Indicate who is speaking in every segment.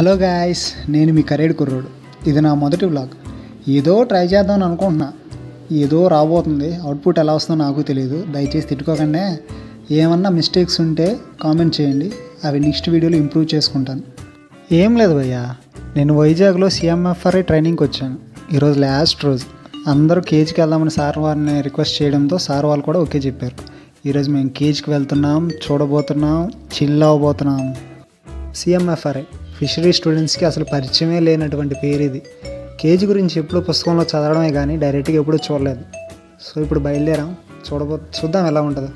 Speaker 1: Hello guys నేను మీ కరేడు కుర్రోడు. ఇది నా మొదటి వ్లాగ్. ఏదో ట్రై చేద్దాం అనుకుంటున్నా. ఏదో రాబోతుంది. అవుట్పుట్ ఎలా వస్తుందో నాకు తెలియదు దయచేసి తిట్టుకోకుండా. ఏమన్నా మిస్టేక్స్ ఉంటే కామెంట్ చేయండి. అవి నెక్స్ట్ వీడియోలో ఇంప్రూవ్ చేసుకుంటాను. ఏం లేదు భయ్యా. నేను వైజాగ్లో సిఎంఎఫ్ఆర్ఐ ట్రైనింగ్కి వచ్చాను. ఈరోజు లాస్ట్ రోజు. అందరూ కేజీకి వెళ్దామని సార్ వారిని రిక్వెస్ట్ చేయడంతో సార్ వాళ్ళు కూడా ఓకే చెప్పారు. ఈరోజు మేము కేజీకి వెళ్తున్నాం చూడబోతున్నాం చిల్ అవ్వబోతున్నాం. సిఎంఎఫ్ఆర్ఐ ఫిషరీ స్టూడెంట్స్కి అసలు పరిచయమే లేనటువంటి పేరు ఇది కేజీ గురించి ఎప్పుడూ పుస్తకంలో చదవడమే కానీ డైరెక్ట్గా ఎప్పుడూ చూడలేదు. సో ఇప్పుడు బయలుదేరాం. చూడబో చూద్దాం ఎలా ఉంటుందో.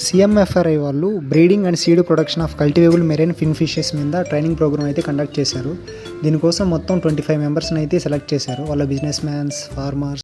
Speaker 1: సిఎంఎఫ్ఆర్ఐ వాళ్ళు breeding and seed production of cultivable marine fin fishes మీద ట్రైనింగ్ ప్రోగ్రామ్ అయితే కండక్ట్ చేశారు. దీనికోసం మొత్తం ట్వంటీ ఫైవ్ మెంబర్స్ని అయితే సెలెక్ట్ చేశారు. వాళ్ళ బిజినెస్ మ్యాన్స్ ఫార్మర్స్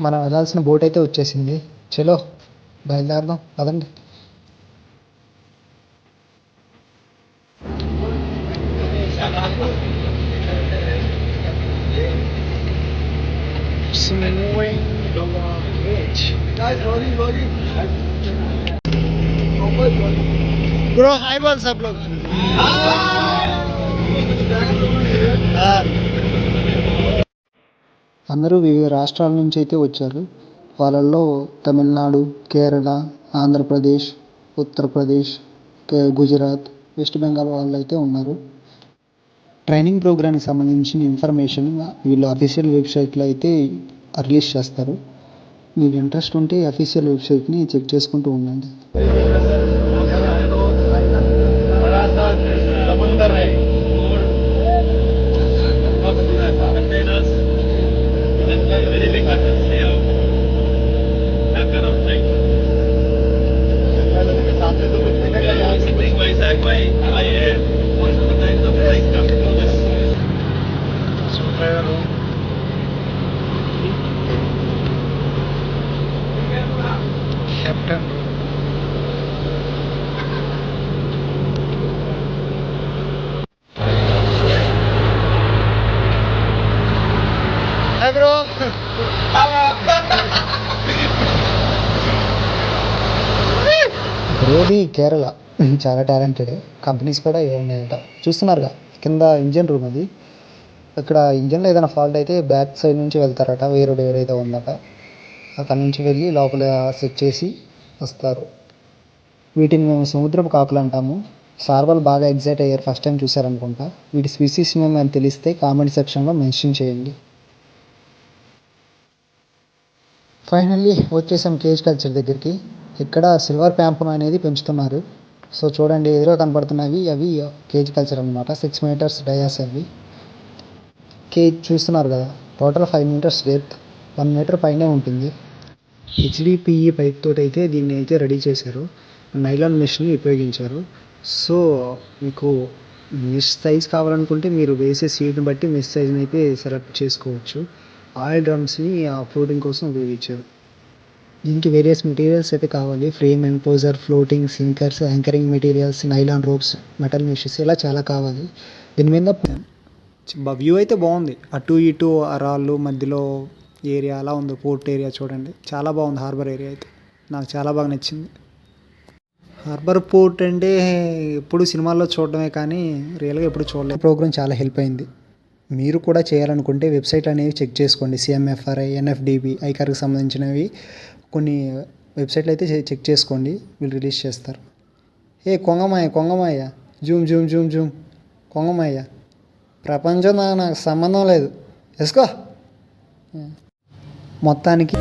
Speaker 1: మనం వెళ్ళాల్సిన బోట్ అయితే వచ్చేసింది. చలో. బయలుదేరదాం పదండి ब्रो हाय बोल सब लोग అందరూ వివిధ రాష్ట్రాల నుంచి అయితే వచ్చారు వాళ్ళల్లో తమిళనాడు కేరళ ఆంధ్రప్రదేశ్ ఉత్తరప్రదేశ్ గుజరాత్ వెస్ట్ బెంగాల్ వాళ్ళు అయితే ఉన్నారు. ట్రైనింగ్ ప్రోగ్రామ్కి సంబంధించిన ఇన్ఫర్మేషన్ వీళ్ళు అఫీషియల్ వెబ్సైట్లో అయితే రిలీజ్ చేస్తారు. మీకు ఇంట్రెస్ట్ ఉంటే అఫీషియల్ వెబ్సైట్ని చెక్ చేసుకుంటూ ఉండండి. రోది కేరళ? చాలా టాలెంటెడ్ కంపెనీస్ కూడా ఉన్నాయంట. చూస్తున్నారుగా కింద ఇంజన్ రూమ్ అది. ఇక్కడ ఇంజన్లో ఏదైనా ఫాల్ట్ అయితే బ్యాక్ సైడ్ నుంచి వెళ్తారట వేరే ఏదైతే ఉందట. అక్కడ నుంచి వెళ్ళి లోపల సెట్ చేసి వస్తారు. వీటిని మేము సముద్రపు కాకులు అంటాము. సార్ వాళ్ళు బాగా ఎగ్జైట్ అయ్యారు ఫస్ట్ టైం చూసారనుకుంటా వీటి స్పీసీస్ మేము అని తెలిస్తే కామెంట్ సెక్షన్లో మెన్షన్ చేయండి. ఫైనల్లీ వచ్చేసాం కేజ్ కల్చర్ దగ్గరికి. ఇక్కడ సిల్వర్ ప్యాంపం అనేది పెంచుతున్నారు. సో చూడండి ఎదురుగా కనబడుతున్నవి అవి కేజీ కల్చర్ అనమాట సిక్స్ మీటర్స్ డయాస్ అవి. కేజ్ చూస్తున్నారు కదా. Total five metres depth one metre పైనే ఉంటుంది. హెచ్డిపిఈ పైప్ తోటి అయితే దీన్ని అయితే రెడీ చేశారు. నైలాన్ మెష్ని ఉపయోగించారు. సో మీకు మెష్ సైజ్ కావాలనుకుంటే మీరు వేసే సీట్ని బట్టి మెష్ సైజ్ని అయితే సెలెక్ట్ చేసుకోవచ్చు. ఆయిల్ డ్రమ్స్ని ఆ ఫ్లోటింగ్ కోసం ఉపయోగించారు. దీనికి వేరియస్ మెటీరియల్స్ అయితే కావాలి. Frame ఎంపోజర్ floating sinkers anchoring materials nylon ropes metal meshes ఇలా చాలా కావాలి. దీని మీద వ్యూ అయితే బాగుంది. అటు ఇటు అరాళ్ళు రాళ్ళు మధ్యలో ఏరియా అలా ఉంది. పోర్ట్ ఏరియా చూడండి. చాలా బాగుంది హార్బర్ ఏరియా అయితే. నాకు చాలా బాగా నచ్చింది. హార్బర్ పోర్ట్ అంటే ఎప్పుడు సినిమాల్లో చూడడమే కానీ రియల్గా ఎప్పుడు చూడలేదు. ప్రోగ్రామ్ చాలా హెల్ప్ అయింది. మీరు కూడా చేయాలనుకుంటే వెబ్సైట్ అనేవి చెక్ చేసుకోండి. సిఎంఎఫ్ఆర్ఐ ఎన్ఎఫ్డిబి ఐకార్కి సంబంధించినవి. కొన్ని వెబ్సైట్లు అయితే చెక్ చేసుకోండి. వీళ్ళు రిలీజ్ చేస్తారు. ఏ కొంగమాయ కొంగమాయ. Zoom zoom zoom zoom. కొంగమాయ. ప్రపంచం నాకు సంబంధం లేదు. ఎస్కో. మొత్తానికి